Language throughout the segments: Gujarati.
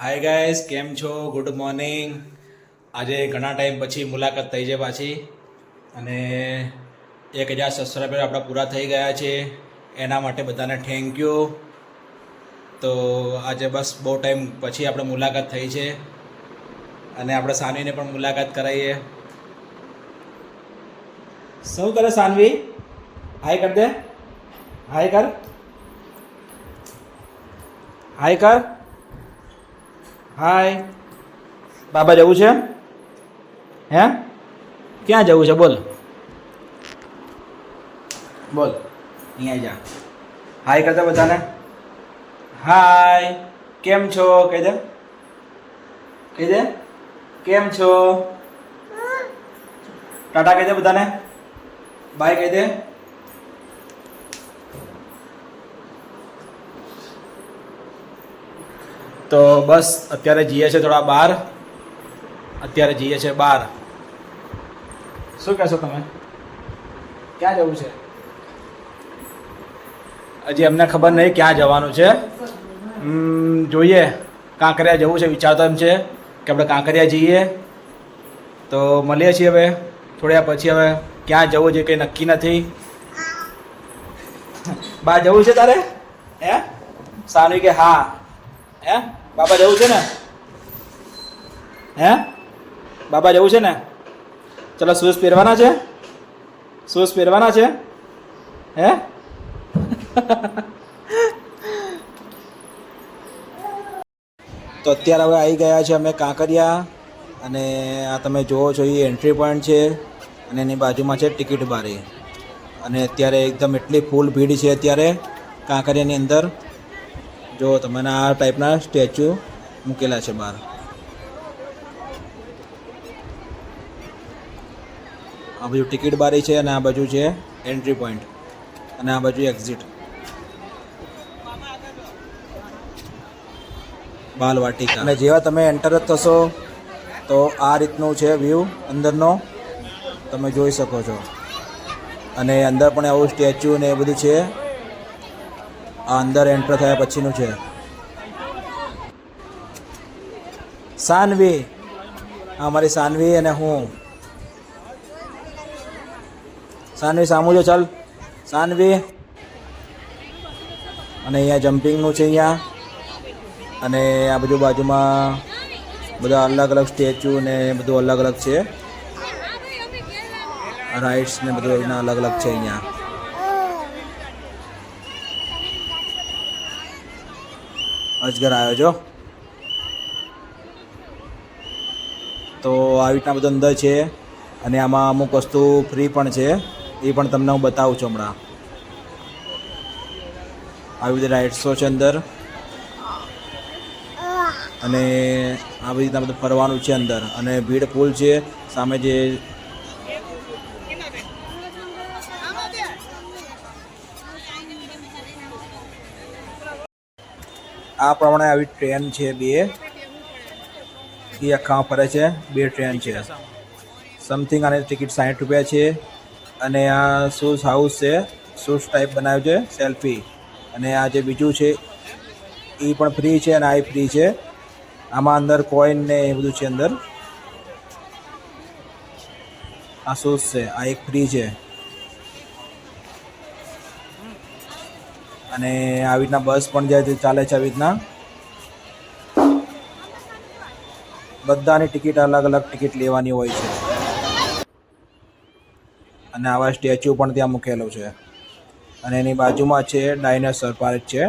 હાય ગાઈસ કેમ છો? ગુડ મોર્નિંગ આજે ઘણા ટાઈમ પછી મુલાકાત થઈ છે પાછી. અને એક હજાર સબસ્ક્રાઈબર આપણા પૂરા થઈ ગયા છે. એના માટે બધાને થેન્ક યુ તો આજે બસ બહુ ટાઈમ પછી આપણે મુલાકાત થઈ છે. અને આપણે સાનવીને પણ મુલાકાત કરાવીએ શું કરે સાનવી? હાય કર દે. હાય કર. હાય કર. હાય બાબા જવું છે? હે? ક્યાં જવું છે? બોલ. બોલ. અહીંયા જા. હાય કરતા બધાને? હાય કેમ છો? કહી દે. કહી દે. કેમ છો? ટાટા કહી દે બધાને. બાય કહી દે. તો બસ અત્યારે જઈએ છે થોડા બહાર અત્યારે જઈએ છે બહાર શું કહેશો તમે? ક્યાં જવું છે? હજી અમને ખબર નહીં ક્યાં જવાનું છે. જોઈએ. કાંકરિયા જવું છે વિચારતો એમ છે કે આપણે કાંકરિયા જઈએ. તો મળીએ છીએ હવે થોડ્યા પછી હવે. ક્યાં જવું છે કંઈ નક્કી નથી. બહાર જવું છે તારે? હે? સાનવી કે હા? હે? બાબા જવું છે ને? હે? બાબા જવું છે ને? ચલો, શૂઝ પહેરવાના છે? શૂઝ પહેરવાના છે? હે? તો અત્યારે હવે આવી ગયા છે અમે કાંકરિયા અને આ તમે જુઓ છો, એ એન્ટ્રી પોઈન્ટ છે અને એની બાજુમાં છે ટિકિટ બારી. અને અત્યારે એકદમ એટલી ફૂલ ભીડ છે અત્યારે કાંકરિયાની અંદર. જો તમને આ ટાઈપના સ્ટેચ્યુ મૂકેલા છે બહાર. આ બાજુ ટિકિટ બારી છે અને આ બાજુ છે એન્ટ્રી પોઈન્ટ અને આ બાજુ એક્ઝિટ બાલવાટિકા. અને જેવા તમે એન્ટર જ થશો, તો આ રીતનું છે વ્યૂ અંદરનો. તમે જોઈ શકો છો. અને અંદર પણ આવું સ્ટેચ્યુ ને એ બધું છે. આ અંદર એન્ટર થયા પછીનું છે. સાનવી. અમારી સાનવી અને હું. સાનવી, સામું જો ચાલ. સાનવી. અને અહીંયા જમ્પિંગનું છે અહીંયા. અને આ બધું બાજુમાં બધા અલગ અલગ સ્ટેચ્યુ ને બધું અલગ અલગ છે. રાઇડ્સ ને બધું અલગ અલગ છે અહીંયા. અજગર આવ્યો છો તો આવી રીતના બધું અંદર છે અને આમાં અમુક વસ્તુ ફ્રી પણ છે, એ પણ તમને હું બતાવું છું હમણાં. આવી બધી રાઇડ્સો છે અંદર? અને આ બધી રીતના બધું ફરવાનું છે અંદર. અને ભીડ ફૂલ છે. સામે જે આ પ્રમાણે આવી ટ્રેન છે બે. એ આખા ફરે છે. બે ટ્રેન છે. સમથિંગ આની ટિકિટ સાઠ રૂપિયા છે. અને આ શૂઝ હાઉસ છે. શૂઝ ટાઈપ બનાવ્યું છે. સેલ્ફી અને આ જે બીજું છે એ પણ ફ્રી છે અને આ ફ્રી છે. આમાં અંદર કોઈન ને એ બધું છે અંદર. આ શૂઝ છે. આ એક ફ્રી છે. અને આવી રીતના બસ પણ જાય છે, ચાલે છે આવી રીતના. બધાની ટિકિટ અલગ અલગ ટિકિટ લેવાની હોય છે. અને આવા સ્ટેચ્યુ પણ ત્યાં મૂકેલો છે. અને એની બાજુમાં છે, ડાયનાસોર પાર્ક છે.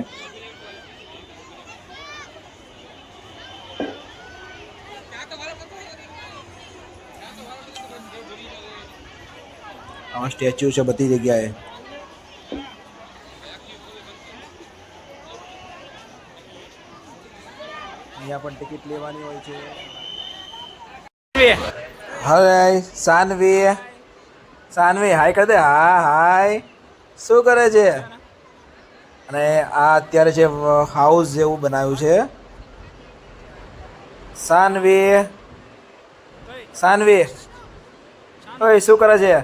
આવા સ્ટેચ્યુ છે બધી જગ્યાએ. પણ ટિકિટ લેવાની હોય છે. હવે. સાનવી. સાનવી હાય કરી દે. હા હાય શું કરે છે? અને આ અત્યારે છે હાઉસ જેવું બનાવ્યું છે. સાનવી. સાનવી. ઓય શું કરે છે?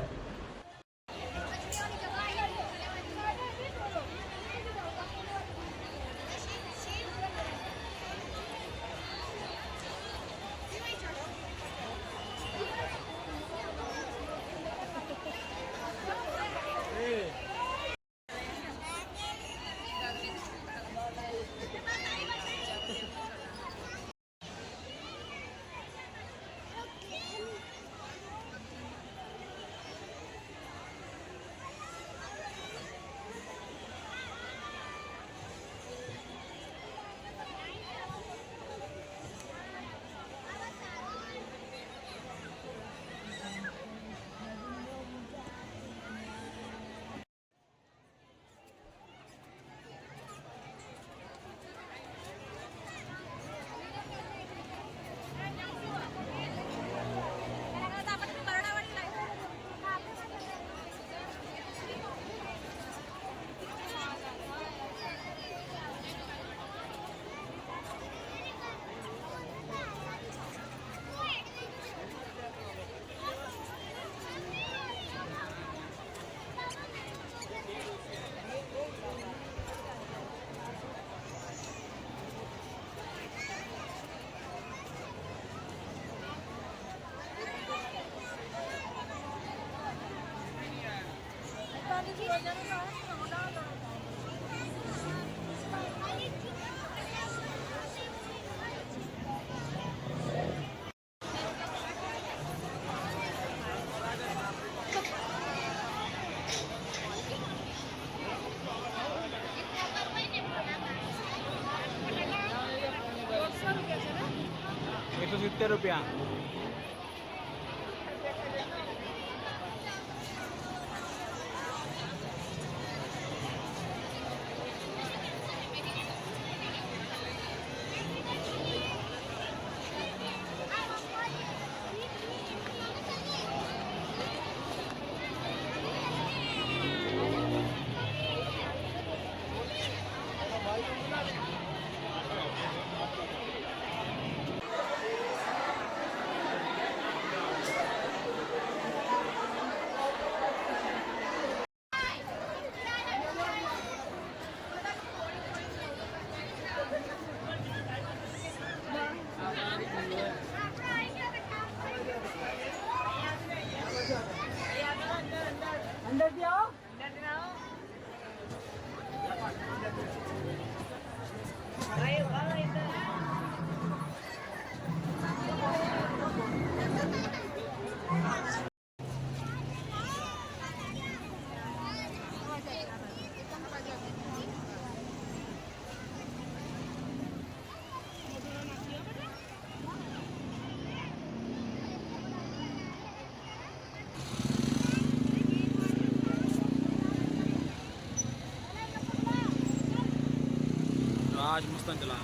સિત્તેર રૂપિયા. आज मस्त चला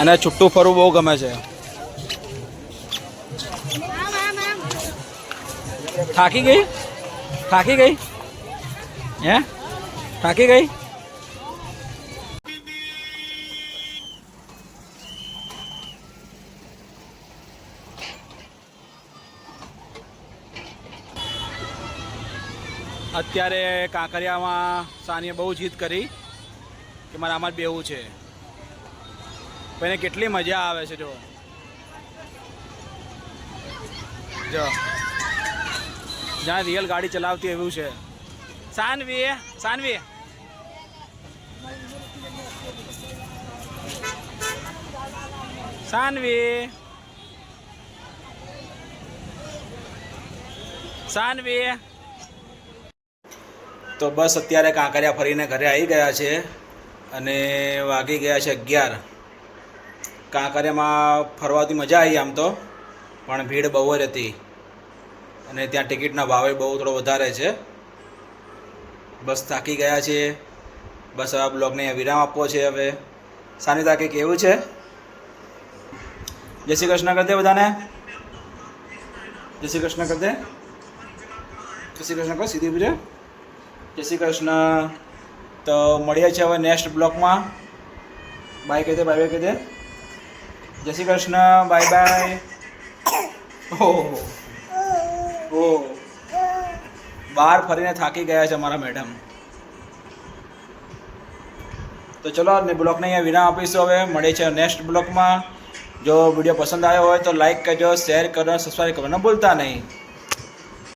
અને છુટ્ટું ફરવું બહુ ગમે છે. થાકી ગઈ? થાકી ગઈ? હે? થાકી ગઈ? અત્યારે કાંકરિયામાં સાનીએ બહુ જીદ કરી કે મારે આમાં જ બેવું છે. પણ કેટલી મજા આવે છે જો જો. જ્યાં રિયલ ગાડી ચલાવતી એવું છે. સાનવી સાનવી સાનવી. સાનવી. તો બસ અત્યારે કાંકરિયા ફરીને ઘરે આવી ગયા છે અને વાગી ગયા છે અગિયાર. કાંકરિયામાં ફરવાથી મજા આવી આમ તો. પણ ભીડ બહુ જ હતી. અને ત્યાં ટિકિટના ભાવે બહુ થોડો વધારે છે. બસ થાકી ગયા છે બસ આ બ્લોગને વિરામ આપવો છે હવે. સાની તાકે કેવું છે? જય શ્રી કૃષ્ણ કરી દે બધાને. જય શ્રી કૃષ્ણ કરી દે. જય શ્રી કૃષ્ણ કહો સીધી પૂછે જય શ્રી કૃષ્ણ. તો મળીએ છીએ હવે નેક્સ્ટ બ્લોકમાં બાય કહી દે બાય બાય કહી દે. જય શ્રી કૃષ્ણ, બાય બાય. ઓહો. ઓ બહાર ફરીને થાકી ગયા છે અમારા મેડમ તો ચલો ને બ્લોગને અહીંયા વિરામ આપીશું હવે. મળે છે નેક્સ્ટ બ્લોકમાં. જો વીડિયો પસંદ આવ્યો હોય તો લાઈક કરજો શેર કરો સબસ્ક્રાઈબ કરવાનું ભૂલતા નહીં.